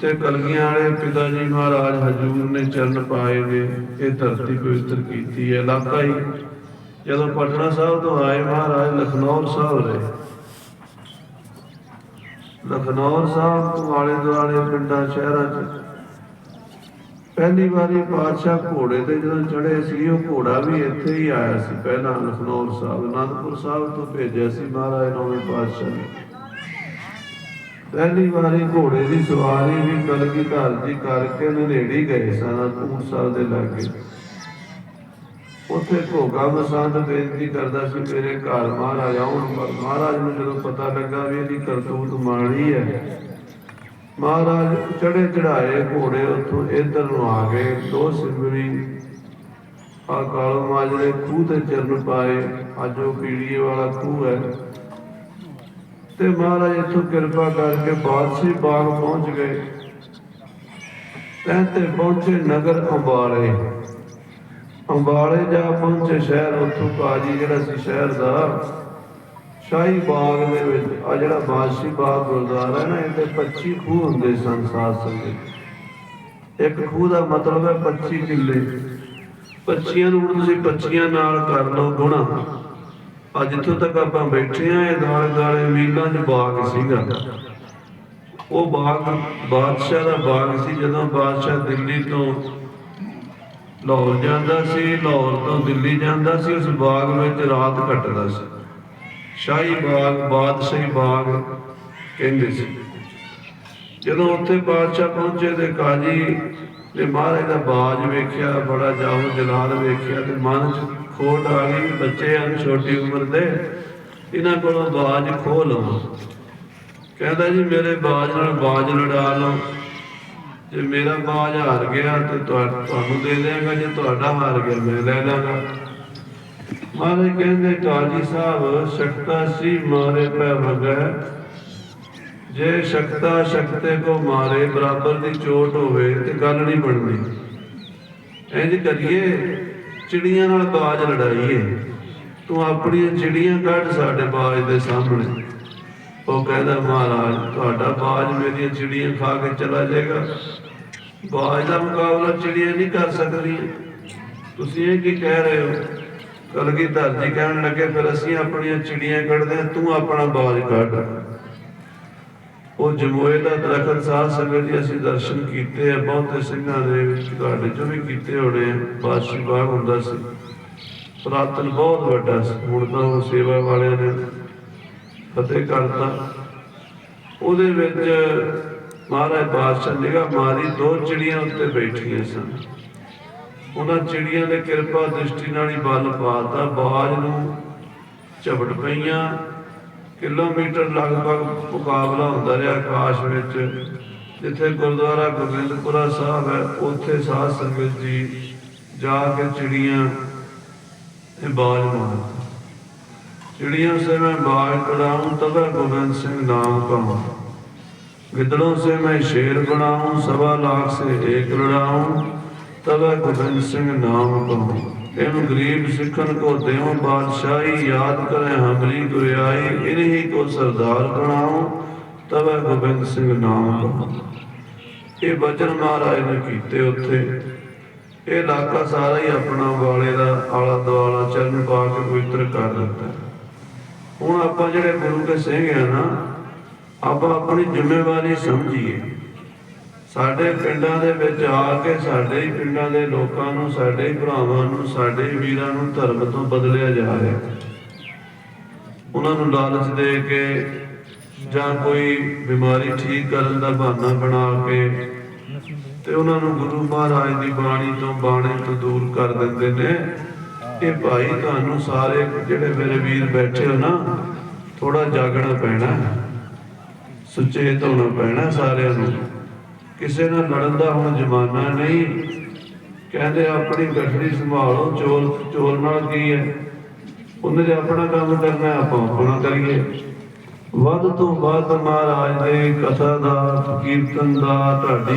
ਜਿੱਥੇ ਕਲਗੀਆਂ ਵਾਲੇ ਪਿਤਾ ਜੀ ਮਹਾਰਾਜ ਹਜੂਰ ਨੇ ਚਰਨ ਪਾਏ ਨੇ, ਇਹ ਧਰਤੀ ਪਵਿੱਤਰ ਕੀਤੀ ਹੈ। ਇਲਾਕਾ ਹੀ ਜਦੋਂ ਪਟਨਾ ਸਾਹਿਬ ਤੋਂ ਆਏ ਮਹਾਰਾਜ ਲਖਨੌਰ ਸਾਹਿਬ ਰਹੇ। ਲਖਨੌਰ ਸਾਹਿਬ ਤੋਂ ਆਲੇ ਦੁਆਲੇ ਪਿੰਡਾਂ, ਸ਼ਹਿਰਾਂ 'ਚ ਪਹਿਲੀ ਵਾਰੀ ਪਾਤਸ਼ਾਹ ਘੋੜੇ ਤੇ ਜਦੋਂ ਚੜੇ ਸੀ, ਉਹ ਘੋੜਾ ਵੀ ਇੱਥੇ ਹੀ ਆਇਆ ਸੀ। ਪਹਿਲਾਂ ਲਖਨੌਰ ਸਾਹਿਬ, ਅਨੰਦਪੁਰ ਸਾਹਿਬ ਤੋਂ ਭੇਜਿਆ ਸੀ ਮਹਾਰਾਜ ਨੌਵੇਂ ਪਾਤਸ਼ਾਹ ਨੇ। ਪਹਿਲੀ ਵਾਰੀ ਘੋੜੇ ਦੀ ਸਵਾਰੀ ਵੀ ਕਲਗੀਧਰ ਜੀ ਕਰਕੇ ਨੇੜੇ ਗਏ ਸਨ ਅਨੰਦਪੁਰ ਸਾਹਿਬ ਦੇ ਲਾਗੇ। ਉੱਥੇ ਘੋਗਾ ਮਸੰਦ ਬੇਨਤੀ ਕਰਦਾ ਸੀ, ਮੇਰੇ ਘਰ ਮਹਾਰਾਜ ਆਉਣ ਪਰ ਮਹਾਰਾਜ ਨੂੰ ਜਦੋਂ ਪਤਾ ਲੱਗਾ ਵੀ ਇਹਦੀ ਕਰਤੂਤ ਮਾੜੀ ਹੈ, ਮਹਾਰਾਜ ਚੜੇ ਚੜਾਏ ਘੋੜੇ ਉੱਥੋਂ ਇੱਧਰ ਨੂੰ ਆ ਗਏ। ਦੋ ਸਿਮਰੀ ਆ ਕਾਲੋ ਮਾਜਰੇ ਖੂਹ ਤੇ ਚਰਨ ਪਾਏ। ਅੱਜ ਉਹ ਪੀੜੀਏ ਵਾਲਾ ਖੂਹ ਹੈ। ਤੇ ਮਹਾਰਾਜ ਇੱਥੋਂ ਕਿਰਪਾ ਕਰਕੇ ਬਾਦਸ਼ਾਹੀ ਬਾਗ ਪਹੁੰਚ ਗਏ। ਤੇ ਪਹੁੰਚੇ ਨਗਰ ਅੰਬਾਲੇ। ਅੰਬਾਲੇ ਜਾ ਪਹੁੰਚੇ ਸ਼ਹਿਰ, ਉੱਥੋਂ ਕਾਜੀ ਜਿਹੜਾ ਸੀ ਸ਼ਹਿਰ ਦਾ, ਸ਼ਾਹੀ ਬਾਗ ਦੇ ਵਿੱਚ। ਆ ਜਿਹੜਾ ਬਾਦਸ਼ਾਹੀ ਬਾਗ ਗੁਰਦੁਆਰਾ ਹੈ ਨਾ, ਇਹਦੇ 25 ਖੂਹ ਹੁੰਦੇ ਸਨ ਸਾਧ ਸੰਗਤ ਇੱਕ ਖੂਹ ਦਾ ਮਤਲਬ ਹੈ 25 ਕਿੱਲੇ। 25 ਨੂੰ ਹੁਣ ਤੁਸੀਂ 25 ਨਾਲ ਕਰ ਲਓ ਗੁਣਾ। ਅੱਜ ਜਿੱਥੋਂ ਤੱਕ ਆਪਾਂ ਬੈਠੇ ਆ, ਇਹ ਦਾਲੇ ਦਾਲੇ ਮੀਲਾਂ 'ਚ ਬਾਗ ਸੀਗਾ। ਉਹ ਬਾਗ, ਬਾਦਸ਼ਾਹ ਦਾ ਬਾਗ ਸੀ, ਜਦੋਂ ਬਾਦਸ਼ਾਹ ਦਿੱਲੀ ਤੋਂ ਲਾਹੌਰ ਜਾਂਦਾ ਸੀ, ਲਾਹੌਰ ਤੋਂ ਦਿੱਲੀ ਜਾਂਦਾ ਸੀ, ਉਸ ਬਾਗ ਵਿੱਚ ਰਾਤ ਕੱਟਦਾ ਸੀ। ਸ਼ਾਹੀ ਬਾਗ, ਬਾਦਸ਼ਾਹੀ ਬਾਗ ਕਹਿੰਦੇ ਸੀ। ਜਦੋਂ ਉੱਥੇ ਬਾਦਸ਼ਾਹ ਪਹੁੰਚੇ ਤੇ ਕਾਜੀ ਨੇ ਮਹਾਰਾਜ ਦਾ ਬਾਜ ਵੇਖਿਆ, ਬੜਾ ਜਾਹੋ ਜਲਾਲ ਵੇਖਿਆ, ਤੇ ਮਨ 'ਚ ਖੋਟ ਆ ਗਈ ਬੱਚੇ ਹਨ ਛੋਟੀ ਉਮਰ ਦੇ, ਇਹਨਾਂ ਕੋਲੋਂ ਬਾਜ ਖੋਹ ਲਵਾਂ। ਕਹਿੰਦਾ ਜੀ, ਮੇਰੇ ਬਾਜ ਨਾਲ ਬਾਜ ਲੜਾ ਲਓ। ਜੇ ਮੇਰਾ ਬਾਜ ਹਾਰ ਗਿਆ, ਤੇ ਤੁਹਾਨੂੰ ਦੇ ਦੇਵਾਂਗਾ ਜੇ ਤੁਹਾਡਾ ਹਾਰ ਗਿਆ, ਮੈਂ ਲੈ ਲਾਂਗਾ। ਮਹਾਰਾਜ ਕਹਿੰਦੇ, ਕਾਜੀ ਸਾਹਿਬ, ਸ਼ਕਤਾ ਸੀ, ਮਾਰੇ ਪੈ ਵਗੈ। ਜੇ ਸ਼ਕਤਾ ਸ਼ਕਤੇ ਕੋ ਮਾਰੇ, ਬਰਾਬਰ ਦੀ ਚੋਟ ਹੋਵੇ ਤੇ ਗੱਲ ਨਹੀਂ ਬਣਦੀ। ਇੰਜ ਕਰੀਏ, ਚਿੜੀਆਂ ਨਾਲ ਬਾਜ ਲੜਾਈਏ। ਤੂੰ ਆਪਣੀਆਂ ਚਿੜੀਆਂ ਕੱਢ ਸਾਡੇ ਬਾਜ ਦੇ ਸਾਹਮਣੇ। ਉਹ ਕਹਿੰਦਾ, ਮਹਾਰਾਜ, ਤੁਹਾਡਾ ਬਾਜ ਮੇਰੀਆਂ ਚਿੜੀਆਂ ਖਾ ਕੇ ਚਲਾ ਜਾਏਗਾ। ਬਾਜ ਦਾ ਮੁਕਾਬਲਾ ਚਿੜੀਆਂ ਨਹੀਂ ਕਰ ਸਕਦੀਆਂ। ਤੁਸੀਂ ਇਹ ਕੀ ਕਹਿ ਰਹੇ ਹੋ? ਕਲਗੀਧਰ ਜੀ ਕਹਿਣ ਲੱਗੇ, ਫਿਰ ਅਸੀਂ ਆਪਣੀਆਂ ਚਿੜੀਆਂ ਕੱਢਦੇ ਹਾਂ, ਤੂੰ ਆਪਣਾ ਬਾਜ ਕੱਢ। ਉਹ ਜਮੋਏ ਦਾ ਦਰਖਤ ਸਾਧ ਸੰਗਤ ਜੀ ਅਸੀਂ ਦਰਸ਼ਨ ਕੀਤੇ ਆ, ਬਹੁਤੇ ਸਿੰਘਾਂ ਦੇ ਵਿੱਚ ਤੁਹਾਡੇ ਚੋਂ ਵੀ ਕੀਤੇ ਹੋਣੇ ਬਾਦਸ਼ਾਹ ਬਾਗ ਹੁੰਦਾ ਸੀ। ਪੁਰਾਤਨ ਬਹੁਤ ਵੱਡਾ ਸੀ, ਹੁਣ ਤਾਂ ਉਹ ਸੇਵਾ ਵਾਲਿਆਂ ਨੇ ਫਤਿਹ ਕਰਤਾ। ਉਹਦੇ ਵਿੱਚ ਮਹਾਰਾਜ ਬਾਦਸ਼ਾਹ ਨਿਗਾਹ ਮਾਰੀ, ਦੋ ਚਿੜੀਆਂ ਉੱਤੇ ਬੈਠੀਆਂ ਸਨ। ਉਹਨਾਂ ਚਿੜੀਆਂ ਦੇ ਕਿਰਪਾ ਦ੍ਰਿਸ਼ਟੀ ਨਾਲ ਹੀ ਬਲ ਪਾਤਾ, ਬਾਜ ਨੂੰ ਝਪਟ ਪਈਆਂ। ਕਿਲੋਮੀਟਰ ਲਗਭਗ ਮੁਕਾਬਲਾ ਹੁੰਦਾ ਰਿਹਾ ਆਕਾਸ਼ ਵਿੱਚ। ਜਿੱਥੇ ਗੁਰਦੁਆਰਾ ਗੋਬਿੰਦਪੁਰਾ ਸਾਹਿਬ ਹੈ, ਉੱਥੇ ਸਾਧ ਸੰਗਤ ਜੀ ਜਾ ਕੇ ਚਿੜੀਆਂ ਤੇ ਬਾਜ ਮਾਰਦੇ ਚਿੜੀਆਂ ਸੇ ਮੈਂ ਬਾਜ ਕੜਾਉਂ ਤਬਾ ਗੋਬਿੰਦ ਸਿੰਘ ਨਾਮ ਕਹਾਂ ਗਿੱਦੜੋਂ ਸੇ ਮੈਂ ਸ਼ੇਰ ਬਣਾਉਂ, ਸਵਾ ਲੱਖ ਸੇ ਏਕ ਲੜਾਉਂ ਤਬਾ ਗੋਬਿੰਦ ਸਿੰਘ ਨਾਮ ਕਹਾਂ ਇਹਨੂੰ ਗਰੀਬ ਸਿੱਖਣ ਕੋ ਦੇਉ ਬਾਦਸ਼ਾਹੀ, ਯਾਦ ਕਰੇ ਹਮਰੀ ਦੁਰਿਆਈ, ਇਨਹੀ ਕੋ ਸਰਦਾਰ ਬਣਾਉ, ਤਵੇ ਗੋਬਿੰਦ ਸਿੰਘ ਨਾਮ ਇਹ ਬਚਨ ਮਹਾਰਾਜ ਨੇ ਕੀਤੇ ਉੱਥੇ। ਇਹ ਇਲਾਕਾ ਸਾਰਾ ਹੀ ਆਪਣਾ ਵਾਲੇ ਦਾ ਆਲਾ ਦੁਆਲਾ ਚਰਨ ਪਾ ਕੇ ਪਵਿੱਤਰ ਕਰ ਦਿੱਤਾ। ਹੁਣ ਆਪਾਂ ਜਿਹੜੇ ਗੁਰੂ ਦੇ ਸਿੰਘ ਆ ਨਾ, ਆਪਾਂ ਆਪਣੀ ਜ਼ਿੰਮੇਵਾਰੀ ਸਮਝੀਏ। ਸਾਡੇ ਪਿੰਡਾਂ ਦੇ ਵਿੱਚ ਆ ਕੇ ਸਾਡੇ ਹੀ ਪਿੰਡਾਂ ਦੇ ਲੋਕਾਂ ਨੂੰ, ਸਾਡੇ ਹੀ ਭਰਾਵਾਂ ਨੂੰ, ਸਾਡੇ ਵੀਰਾਂ ਨੂੰ ਧਰਮ ਤੋਂ ਬਦਲਿਆ ਜਾ ਰਿਹਾ ਉਹਨਾਂ ਨੂੰ ਲਾਲਚ ਦੇ ਕੇ ਜਾਂ ਕੋਈ ਬਿਮਾਰੀ ਠੀਕ ਕਰਨ ਦਾ ਬਹਾਨਾ ਬਣਾ ਕੇ ਤੇ ਉਹਨਾਂ ਨੂੰ ਗੁਰੂ ਮਹਾਰਾਜ ਦੀ ਬਾਣੀ ਤੋਂ ਬਾਣੇ ਤੋਂ ਦੂਰ ਕਰ ਦਿੰਦੇ ਨੇ। ਇਹ ਭਾਈ ਤੁਹਾਨੂੰ ਸਾਰੇ ਜਿਹੜੇ ਮੇਰੇ ਵੀਰ ਬੈਠੇ ਹੋ ਨਾ ਥੋੜਾ ਜਾਗਣਾ ਪੈਣਾ, ਸੁਚੇਤ ਹੋਣਾ ਪੈਣਾ ਸਾਰਿਆਂ ਨੂੰ। ਕਿਸੇ ਨਾਲ ਲੜਨ ਦਾ ਹੁਣ ਜ਼ਮਾਨਾ ਨਹੀਂ। ਕਹਿੰਦੇ ਆਪਣੀ ਗੱਠੜੀ ਸੰਭਾਲੋ ਚੋਰ ਚੋਰ ਨਾਲ ਕੀ ਹੈ? ਉਹਨੇ ਜੇ ਆਪਣਾ ਕੰਮ ਕਰਨਾ, ਆਪਾਂ ਆਪਣਾ ਕਰੀਏ। ਵੱਧ ਤੋਂ ਵੱਧ ਮਹਾਰਾਜ ਦੇ ਕਥਾ ਦਾ, ਕੀਰਤਨ ਦਾ, ਤੁਹਾਡੀਆਂ